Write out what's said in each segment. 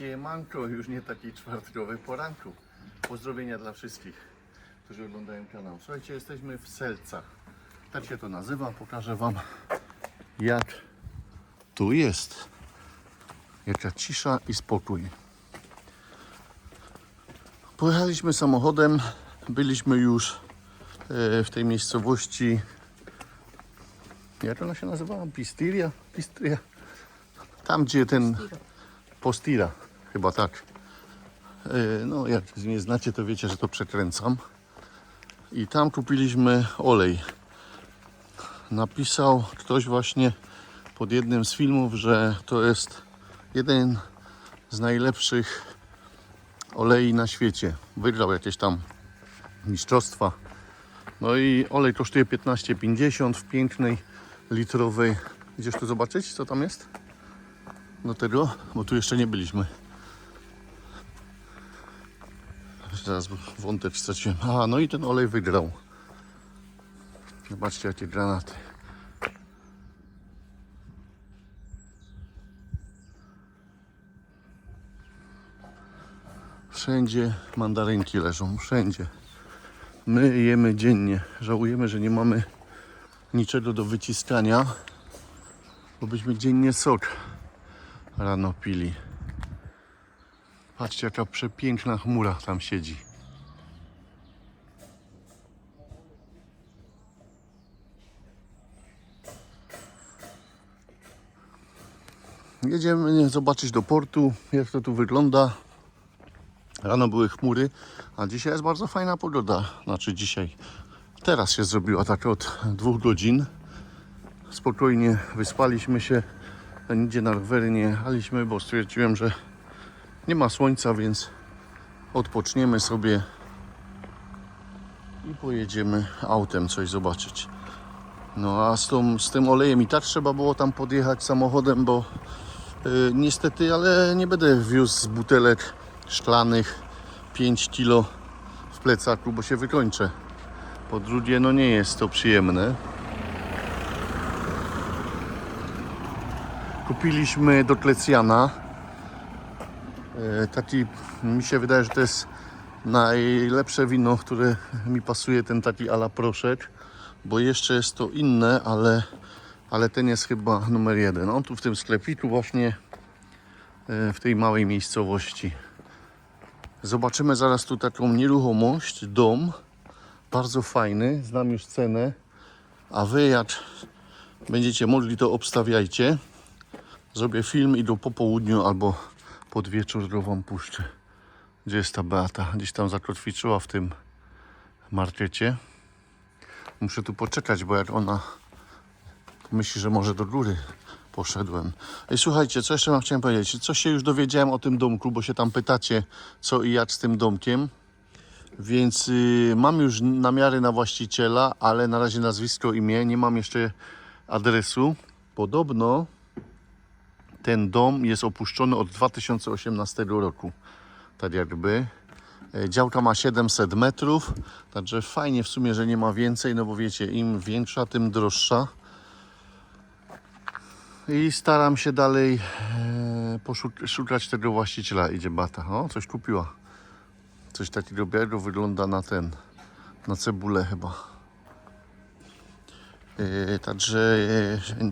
Siemanko, już nie taki czwartkowy poranku. Pozdrowienia dla wszystkich, którzy oglądają kanał. Słuchajcie, jesteśmy w Selcach. Tak się to nazywa. Pokażę Wam, jak tu jest. Jaka cisza i spokój. Pojechaliśmy samochodem. Byliśmy już e, w tej miejscowości. Jak ona się nazywała? Pistiria? Pistria? Tam, gdzie ten Postira, chyba tak. E, No, jak mnie znacie, to wiecie, że to przekręcam. I tam kupiliśmy olej. Napisał ktoś właśnie pod jednym z filmów, że to jest jeden z najlepszych olei na świecie. Wygrał jakieś tam mistrzostwa. No i olej kosztuje 15,50 w pięknej litrowej. Idziesz tu zobaczyć, co tam jest? do tego, bo tu jeszcze nie byliśmy. Zaraz wątek straciłem. A, no i ten olej wygrał. Zobaczcie, jakie granaty. Wszędzie mandarynki leżą, wszędzie. My jemy dziennie. Żałujemy, że nie mamy niczego do wyciskania, bo byśmy dziennie sok rano pili. Patrzcie, jaka przepiękna chmura tam siedzi. Jedziemy zobaczyć do portu, jak to tu wygląda. Rano były chmury, a dzisiaj jest bardzo fajna pogoda. Znaczy dzisiaj, teraz się zrobiła tak od dwóch godzin. Spokojnie wyspaliśmy się. Nigdzie na rowery nie jechaliśmy, bo stwierdziłem, że nie ma słońca, więc odpoczniemy sobie i pojedziemy autem coś zobaczyć. No a z, tą, z tym olejem i tak trzeba było tam podjechać samochodem, bo y, niestety, ale nie będę wiózł z butelek szklanych 5 kilo w plecaku, bo się wykończę. Po drugie, no nie jest to przyjemne. Kupiliśmy do Klecjana. E, Taki, mi się wydaje, że to jest najlepsze wino, które mi pasuje, ten taki ala proszek, bo jeszcze jest to inne, ale, ale ten jest chyba numer jeden. On tu w tym sklepiku właśnie, e, w tej małej miejscowości. Zobaczymy zaraz tu taką nieruchomość, dom, bardzo fajny, znam już cenę, a wy jak będziecie mogli, to obstawiajcie. Zrobię film i do po południu albo pod wieczór wam puszczę. Gdzie jest ta Beata? Gdzieś tam zakotwiczyła w tym markecie. Muszę tu poczekać, bo jak ona myśli, że może do góry poszedłem. I słuchajcie, co jeszcze wam chciałem powiedzieć? Coś się już dowiedziałem o tym domku, bo się tam pytacie, co i jak z tym domkiem. Więc y, mam już namiary na właściciela, ale na razie nazwisko, imię. Nie mam jeszcze adresu. Podobno ten dom jest opuszczony od 2018 roku. Tak jakby. E, Działka ma 700 metrów, także fajnie w sumie, że nie ma więcej, no bo wiecie, im większa, tym droższa. I staram się dalej e, poszuk- szukać tego właściciela. Idzie bata. O, coś kupiła. Coś takiego białego wygląda na ten, na cebulę chyba. E, także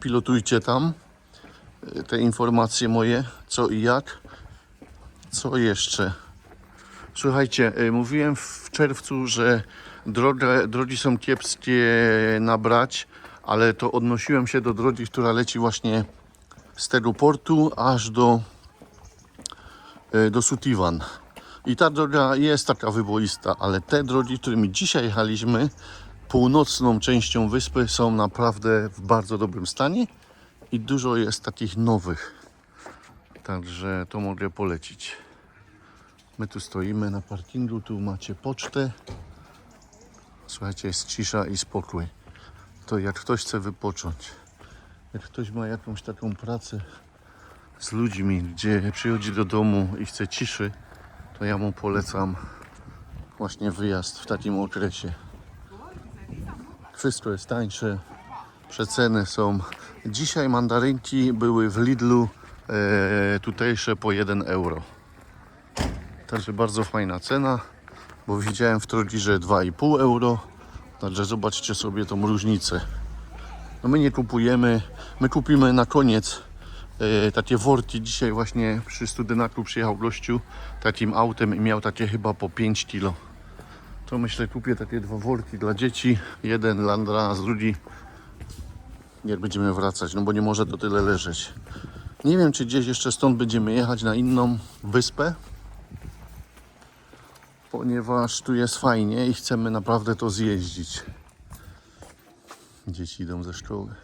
pilotujcie tam te informacje moje, co i jak. Co jeszcze? Słuchajcie, y, mówiłem w czerwcu, że droga, drogi są kiepskie nabrać, ale to odnosiłem się do drogi, która leci właśnie z tego portu aż do, y, do Sutivan. I ta droga jest taka wyboista, ale te drogi, którymi dzisiaj jechaliśmy, północną częścią wyspy są naprawdę w bardzo dobrym stanie i dużo jest takich nowych. Także to mogę polecić. My tu stoimy na parkingu, tu macie pocztę. Słuchajcie, jest cisza i spokój. To jak ktoś chce wypocząć, jak ktoś ma jakąś taką pracę z ludźmi, gdzie przychodzi do domu i chce ciszy, to ja mu polecam właśnie wyjazd w takim okresie. Wszystko jest tańsze, przeceny są. Dzisiaj mandarynki były w Lidlu e, tutejsze po 1 euro. Także bardzo fajna cena, bo widziałem w Trodirze 2,5 euro. Także zobaczcie sobie tą różnicę. No my nie kupujemy, my kupimy na koniec e, takie worki. Dzisiaj właśnie przy Studenaku przyjechał gościu takim autem i miał takie chyba po 5 kilo. To myślę kupię takie dwa worki dla dzieci. Jeden dla nas, drugi jak będziemy wracać, no bo nie może to tyle leżeć. Nie wiem, czy gdzieś jeszcze stąd będziemy jechać na inną wyspę, ponieważ tu jest fajnie i chcemy naprawdę to zjeździć. Dzieci idą ze szkoły.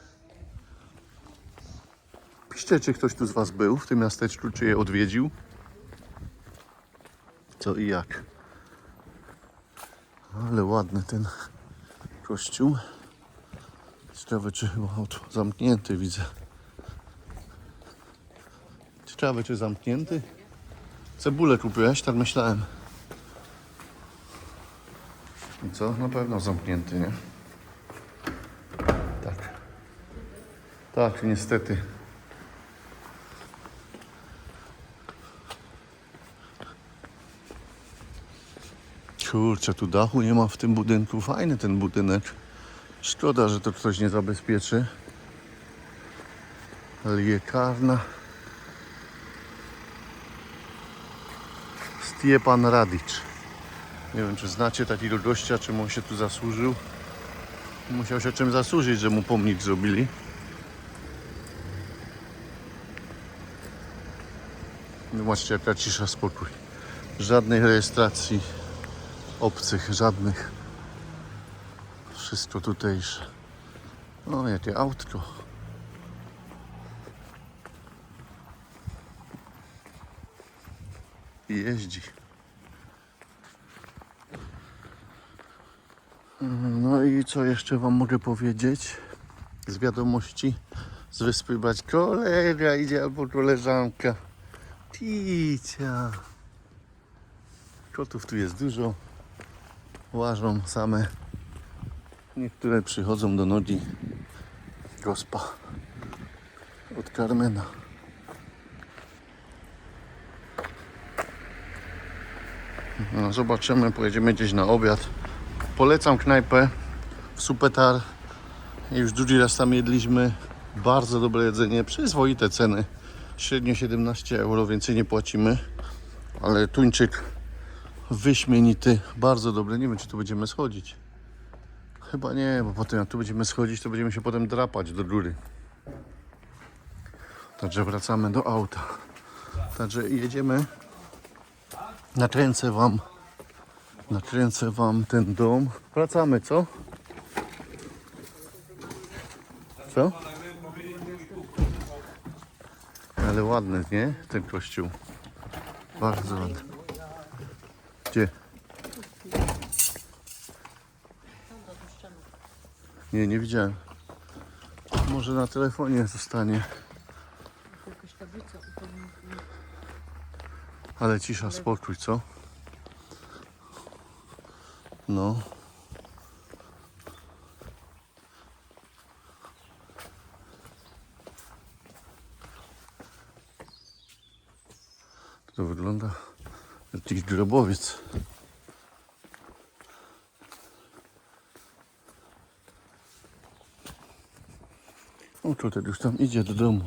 Piszcie, czy ktoś tu z Was był w tym miasteczku, czy je odwiedził. Co i jak. Ale ładny ten kościół. Ciekawe, czy auto zamknięty widzę. Ciekawe, czy zamknięty. Cebulę kupiłeś? Tak myślałem. I co? Na pewno zamknięty, nie? Tak. Tak, niestety. Kurczę, tu dachu nie ma w tym budynku. Fajny ten budynek. Szkoda, że to ktoś nie zabezpieczy. Liekarna. Stiepan Radic. Nie wiem, czy znacie takiego gościa, czym on się tu zasłużył. Musiał się czym zasłużyć, że mu pomnik zrobili. Zobaczcie, jaka cisza, spokój. Żadnej rejestracji obcych, żadnych. Wszystko tutejsze. O, jakie autko. I jeździ. No i co jeszcze Wam mogę powiedzieć z wiadomości z wyspy brać kolega idzie albo koleżanka. Ticia. Kotów tu jest dużo. Łażą same. Niektóre przychodzą do nogi gospa od Carmena. No, zobaczymy, pojedziemy gdzieś na obiad. Polecam knajpę w Supetar. Już drugi raz tam jedliśmy. Bardzo dobre jedzenie, przyzwoite ceny. Średnio 17 euro, więcej nie płacimy. Ale tuńczyk wyśmienity, bardzo dobry. Nie wiem, czy tu będziemy schodzić. Chyba nie, bo potem jak tu będziemy schodzić, to będziemy się potem drapać do góry. Także wracamy do auta. Także jedziemy. Nakręcę wam nakręcę wam ten dom. Wracamy, co? Co? Ale ładny, nie? Ten kościół. Bardzo ładny. Gdzie? Nie, nie widziałem. Może na telefonie zostanie. Ale cisza, spokój, co? No. To wygląda jak jakiś grobowiec. O, tutaj już tam idzie do domu.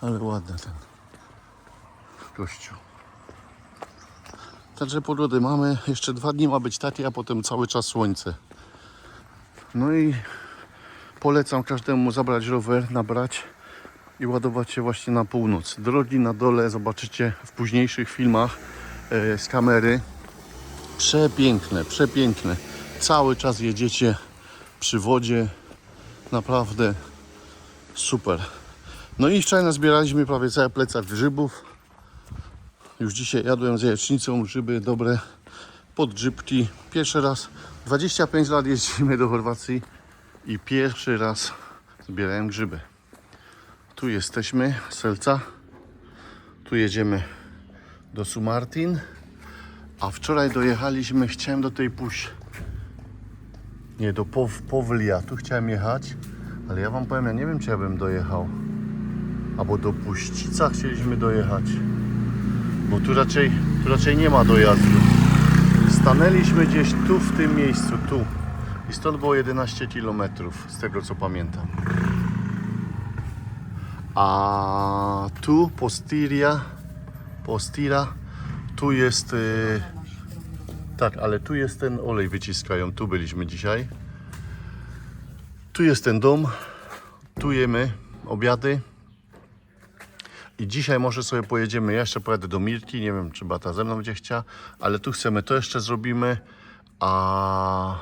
Ale ładny ten kościół. Także pogody mamy. Jeszcze dwa dni ma być takie, a potem cały czas słońce. No i polecam każdemu zabrać rower, nabrać i ładować się właśnie na północ. Drogi na dole zobaczycie w późniejszych filmach e, z kamery. Przepiękne, przepiękne. Cały czas jedziecie przy wodzie. Naprawdę super. No i wczoraj nazbieraliśmy prawie cały plecak grzybów. Już dzisiaj jadłem z jajecznicą grzyby dobre podgrzybki. Pierwszy raz 25 lat jeździmy do Chorwacji i pierwszy raz zbierałem grzyby. Tu jesteśmy, Selca. Tu jedziemy do Sumartin. A wczoraj dojechaliśmy, chciałem do tej puś. Nie, do Pow Powlia. Tu chciałem jechać, ale ja wam powiem, ja nie wiem, czy ja bym dojechał. albo do Puścica chcieliśmy dojechać. Bo tu raczej, tu raczej nie ma dojazdu. Stanęliśmy gdzieś tu w tym miejscu, tu. I stąd było 11 km, z tego co pamiętam. A tu Postiria, Postira, tu jest. y, tak, ale tu jest ten olej wyciskają. Tu byliśmy dzisiaj. Tu jest ten dom. Tu jemy obiady. I dzisiaj może sobie pojedziemy. Ja jeszcze pojadę do Mirki. Nie wiem, czy Bata ze mną będzie chciała, ale tu chcemy to jeszcze zrobimy. A,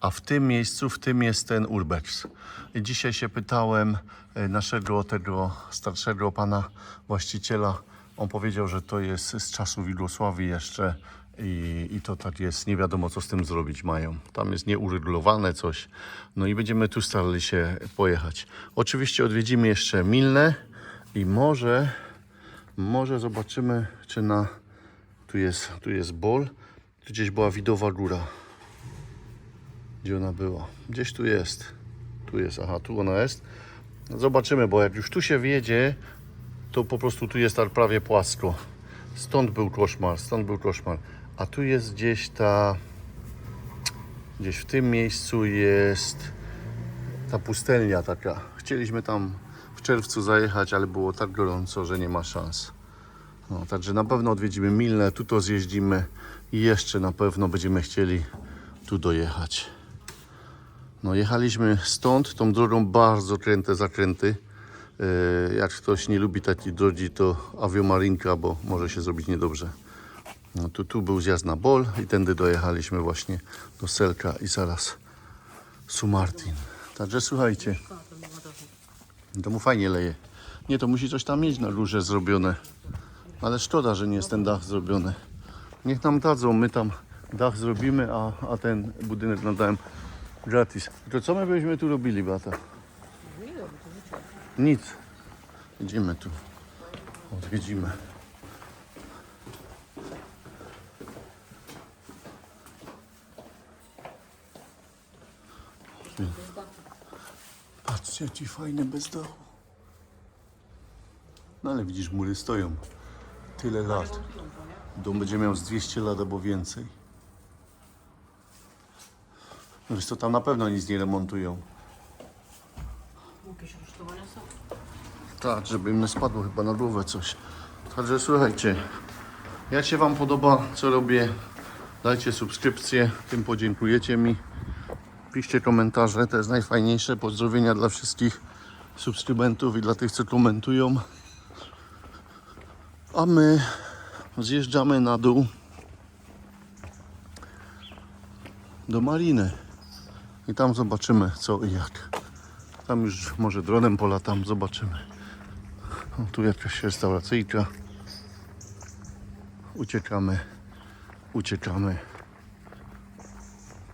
a w tym miejscu, w tym jest ten Urbex. I dzisiaj się pytałem e, naszego tego starszego pana właściciela. On powiedział, że to jest z czasów Jugosławii jeszcze i, i to tak jest, nie wiadomo co z tym zrobić mają. Tam jest nieuregulowane coś. No i będziemy tu starali się pojechać. Oczywiście odwiedzimy jeszcze Milne i może, może zobaczymy, czy na, tu jest, tu jest Bol, tu gdzieś była Widowa Góra. Gdzie ona była? Gdzieś tu jest. Tu jest, aha, tu ona jest. Zobaczymy, bo jak już tu się wjedzie, to po prostu tu jest tak prawie płasko. Stąd był koszmar, stąd był koszmar. A tu jest gdzieś ta. Gdzieś w tym miejscu jest ta pustelnia taka. Chcieliśmy tam w czerwcu zajechać, ale było tak gorąco, że nie ma szans. No, także na pewno odwiedzimy Milne, tu to zjeździmy i jeszcze na pewno będziemy chcieli tu dojechać. No jechaliśmy stąd, tą drogą bardzo kręte zakręty. E, Jak ktoś nie lubi takiej drogi, to awiomarinka, bo może się zrobić niedobrze. No tu, tu był zjazd na Bol i tędy dojechaliśmy właśnie do Selka i zaraz Sumartin. Także słuchajcie, to mu fajnie leje. Nie, to musi coś tam mieć na górze zrobione. Ale szkoda, że nie jest ten dach zrobiony. Niech nam dadzą, my tam dach zrobimy, a, a ten budynek nadałem gratis. To co my byśmy tu robili, Bata? Nic. Idziemy tu. Odwiedzimy. Patrzcie, ci fajne bez dachu. No ale widzisz, mury stoją. Tyle lat. Dom będzie miał z 200 lat albo więcej. No wiesz co, tam na pewno nic nie remontują. Jakieś rusztowania są. Tak, żeby im nie spadło chyba na głowę coś. Także słuchajcie, jak się Wam podoba, co robię, dajcie subskrypcję, tym podziękujecie mi. Piszcie komentarze, to jest najfajniejsze. Pozdrowienia dla wszystkich subskrybentów i dla tych, co komentują. A my zjeżdżamy na dół do Maliny. I tam zobaczymy co i jak. Tam już może dronem polatam, zobaczymy. O, tu jakaś restauracyjka. Uciekamy, uciekamy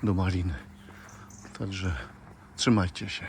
do Maliny. Także trzymajcie się.